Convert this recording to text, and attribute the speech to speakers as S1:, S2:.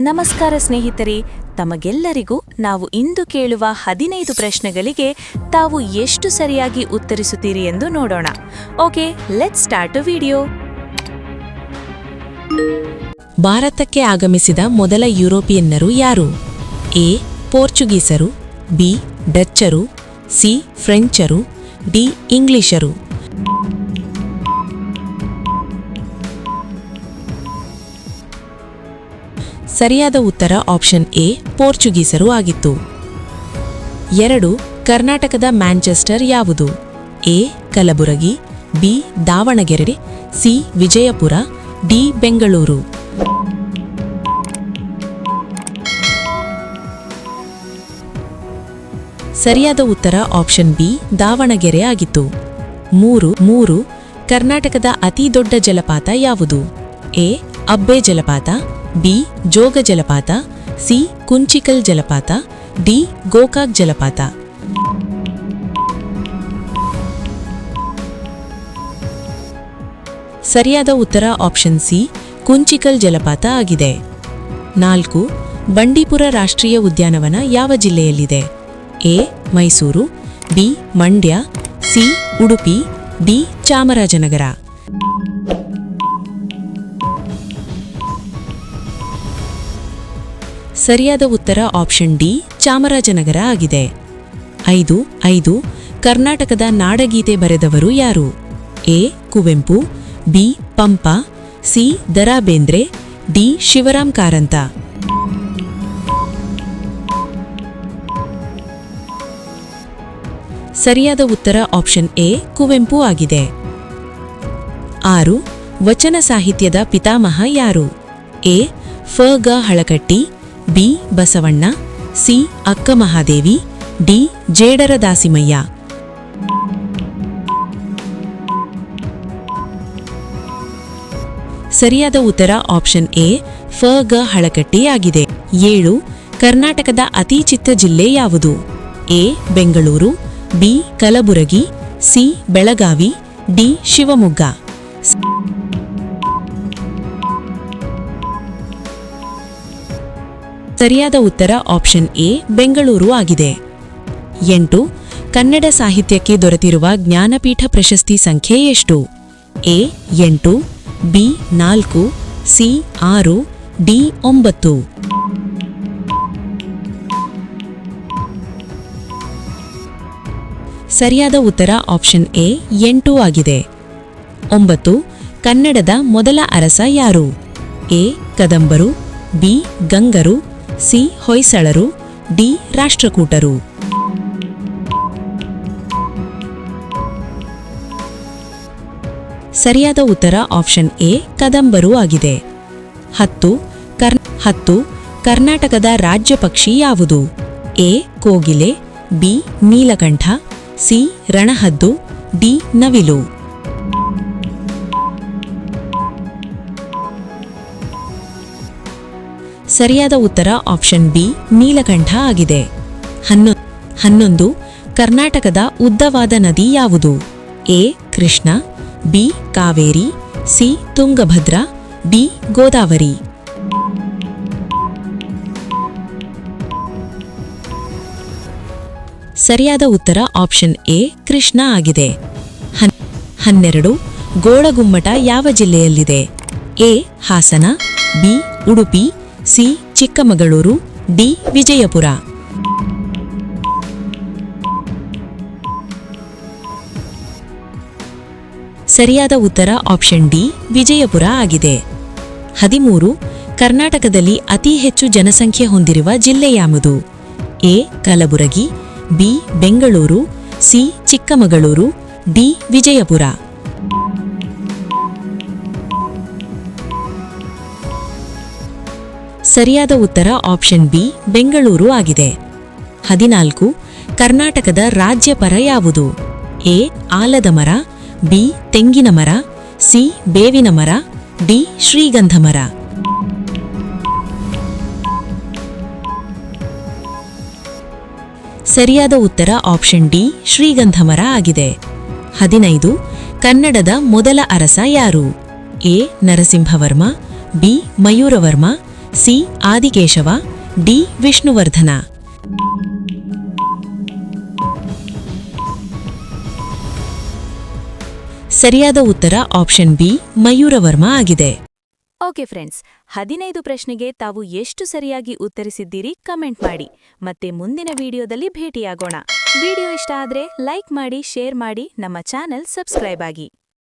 S1: ನಮಸ್ಕಾರ ಸ್ನೇಹಿತರೆ, ತಮಗೆಲ್ಲರಿಗೂ ನಾವು ಇಂದು ಕೇಳುವ ಹದಿನೈದು ಪ್ರಶ್ನೆಗಳಿಗೆ ತಾವು ಎಷ್ಟು ಸರಿಯಾಗಿ ಉತ್ತರಿಸುತ್ತೀರಿ ಎಂದು ನೋಡೋಣ. ಓಕೆ ಲೆಟ್ ಸ್ಟಾರ್ಟ್ ವಿಡಿಯೋ
S2: ಭಾರತಕ್ಕೆ ಆಗಮಿಸಿದ ಮೊದಲ ಯುರೋಪಿಯನ್ನರು ಯಾರು? ಎ, ಪೋರ್ಚುಗೀಸರು, ಬಿ, ಡಚ್ಚರು, ಸಿ, ಫ್ರೆಂಚರು, ಡಿ, ಇಂಗ್ಲಿಷರು. ಸರಿಯಾದ ಉತ್ತರ ಆಪ್ಷನ್ ಎ, ಪೋರ್ಚುಗೀಸರು ಆಗಿತ್ತು. ಎರಡು, ಕರ್ನಾಟಕದ ಮ್ಯಾಂಚೆಸ್ಟರ್ ಯಾವುದು? A, Kalaburagi, B, Davanagere, C, Vijayapura, D, Bengaluru. ಸರಿಯಾದ ಉತ್ತರ ಆಪ್ಷನ್ ಬಿ, ದಾವಣಗೆರೆ ಆಗಿತ್ತು. ಮೂರು ಮೂರು, ಕರ್ನಾಟಕದ ಅತಿ ದೊಡ್ಡ ಜಲಪಾತ ಯಾವುದು? ಎ, ಅಬ್ಬೆ ಜಲಪಾತ ಬಿ, ಜೋಗ ಜಲಪಾತ, ಸಿ, ಕುಂಚಿಕಲ್ ಜಲಪಾತ, ಡಿ, ಗೋಕಾಕ್ ಜಲಪಾತ. ಸರಿಯಾದ ಉತ್ತರ ಆಪ್ಷನ್ ಸಿ, ಕುಂಚಿಕಲ್ ಜಲಪಾತ ಆಗಿದೆ. ನಾಲ್ಕು, ಬಂಡೀಪುರ ರಾಷ್ಟ್ರೀಯ ಉದ್ಯಾನವನ ಯಾವ ಜಿಲ್ಲೆಯಲ್ಲಿದೆ? A, Mysuru, B, Mandya, C, Udupi, D, Chamarajanagar. ಸರಿಯಾದ ಉತ್ತರ ಆಪ್ಷನ್ ಡಿ ಚಾಮರಾಜನಗರ ಆಗಿದೆ. ಐದು ಐದು, ಕರ್ನಾಟಕದ ನಾಡಗೀತೆ ಬರೆದವರು ಯಾರು? A, Kuvempu, B, Pampa, C Da Ra Bendre D, Shivaram Karanth. ಸರಿಯಾದ ಉತ್ತರ ಆಪ್ಷನ್ ಎ, ಕುವೆಂಪು ಆಗಿದೆ. ಆರು, ವಚನ ಸಾಹಿತ್ಯದ ಪಿತಾಮಹ ಯಾರು? ಎ, ಫ, ಗ, ಹಳಕಟ್ಟಿ ಬಿ ಬಸವಣ್ಣ, ಸಿ ಅಕ್ಕ ಮಹಾದೇವಿ ಡಿ ಜೇಡರ ದಾಸಿಮಯ್ಯ ಸರಿಯಾದ ಉತ್ತರ ಆಪ್ಷನ್ ಎ, ಫ ಗ ಹಳಕಟ್ಟಿ ಆಗಿದೆ. ಏಳು, ಕರ್ನಾಟಕದ ಅತಿ ಚಿತ್ತ ಜಿಲ್ಲೆ ಯಾವುದು? A, Bengaluru, B Kalaburagi, C Belagavi, D Shivamogga. ಸರಿಯಾದ ಉತ್ತರ ಆಪ್ಷನ್ ಎ, ಬೆಂಗಳೂರು ಆಗಿದೆ. ಎಂಟು, ಕನ್ನಡ ಸಾಹಿತ್ಯಕ್ಕೆ ದೊರೆತಿರುವ ಜ್ಞಾನಪೀಠ ಪ್ರಶಸ್ತಿ ಸಂಖ್ಯೆ ಎಷ್ಟು? ಎ, ಎಂಟು, ಬಿ, ನಾಲ್ಕು, ಸಿ, ಆರು, ಡಿ, ಒಂಬತ್ತು. ಸರಿಯಾದ ಉತ್ತರ ಆಪ್ಷನ್ ಎ, ಎಂಟು ಆಗಿದೆ. ಒಂಬತ್ತು, ಕನ್ನಡದ ಮೊದಲ ಅರಸ ಯಾರು? ಎ, ಕದಂಬರು, ಬಿ, ಗಂಗರು ಸಿ. ಹೊಯ್ಸಳರು, ಡಿ. ರಾಷ್ಟ್ರಕೂಟರು. ಸರಿಯಾದ ಉತ್ತರ ಆಪ್ಷನ್ ಎ, ಕದಂಬರು ಆಗಿದೆ. ಹತ್ತು, ಕರ್, ಹತ್ತು, ಕರ್ನಾಟಕದ ರಾಜ್ಯ ಪಕ್ಷಿ ಯಾವುದು? ಎ, ಕೋಗಿಲೆ, ಬಿ, ನೀಲಕಂಠ, ಸಿ, ರಣಹದ್ದು, ಡಿ, ನವಿಲು. ಸರಿಯಾದ ಉತ್ತರ ಆಪ್ಷನ್ ಬಿ, ನೀಲಕಂಠ ಆಗಿದೆ. ಹನ್ನೊ ಹನ್ನೊಂದು, ಕರ್ನಾಟಕದ ಉದ್ದವಾದ ನದಿ ಯಾವುದು? A, Krishna, B, Kaveri, C, Tungabhadra, D, Godavari. ಸರಿಯಾದ ಉತ್ತರ ಆಪ್ಷನ್ ಎ, ಕೃಷ್ಣ ಆಗಿದೆ. ಹನ್ ಹನ್ನೆರಡು, ಗೋಳಗುಮ್ಮಟ ಯಾವ ಜಿಲ್ಲೆಯಲ್ಲಿದೆ? A, Hassan, B, Udupi C. Chikkamagaluru, D. Vijayapura. ಸರಿಯಾದ ಉತ್ತರ ಆಪ್ಷನ್ ಡಿ. ವಿಜಯಪುರ ಆಗಿದೆ. ಹದಿಮೂರು. ಕರ್ನಾಟಕದಲ್ಲಿ ಅತಿ ಹೆಚ್ಚು ಜನಸಂಖ್ಯೆ ಹೊಂದಿರುವ ಜಿಲ್ಲೆ ಯಾವುದು? A. Kalaburagi, B. Bengaluru, C. Chikkamagaluru, D. Vijayapura. ಸರಿಯಾದ ಉತ್ತರ ಆಪ್ಷನ್ ಬಿ ಬೆಂಗಳೂರು ಆಗಿದೆ. ಹದಿನಾಲ್ಕು, ಕರ್ನಾಟಕದ ರಾಜ್ಯ ಪರ ಯಾವುದು? ಎ, ಆಲದ ಮರ, ಬಿ, ತೆಂಗಿನ ಮರ, ಸಿ, ಬೇವಿನ ಮರ, ಡಿ, ಶ್ರೀಗಂಧ ಮರ. ಸರಿಯಾದ ಉತ್ತರ ಆಪ್ಷನ್ ಡಿ ಶ್ರೀಗಂಧ ಮರ ಆಗಿದೆ. ಹದಿನೈದು, ಕನ್ನಡದ ಮೊದಲ ಅರಸ ಯಾರು? A, Narasimhavarma, B, Mayuravarma C Adikeshava, D Vishnuvardhana. ಸರಿಯಾದ ಉತ್ತರ ಆಪ್ಷನ್ ಬಿ ಮಯೂರವರ್ಮ ಆಗಿದೆ.
S1: ಓಕೆ ಫ್ರೆಂಡ್ಸ್, ಹದಿನೈದು ಪ್ರಶ್ನೆಗೆ ತಾವು ಎಷ್ಟು ಸರಿಯಾಗಿ ಉತ್ತರಿಸಿದ್ದೀರಿ ಕಮೆಂಟ್ ಮಾಡಿ. ಮತ್ತೆ ಮುಂದಿನ ವಿಡಿಯೋದಲ್ಲಿ ಭೇಟಿಯಾಗೋಣ. ವಿಡಿಯೋ ಇಷ್ಟ ಆದರೆ ಲೈಕ್ ಮಾಡಿ, ಶೇರ್ ಮಾಡಿ, ನಮ್ಮ ಚಾನೆಲ್ ಸಬ್ಸ್ಕ್ರೈಬ್ ಆಗಿ.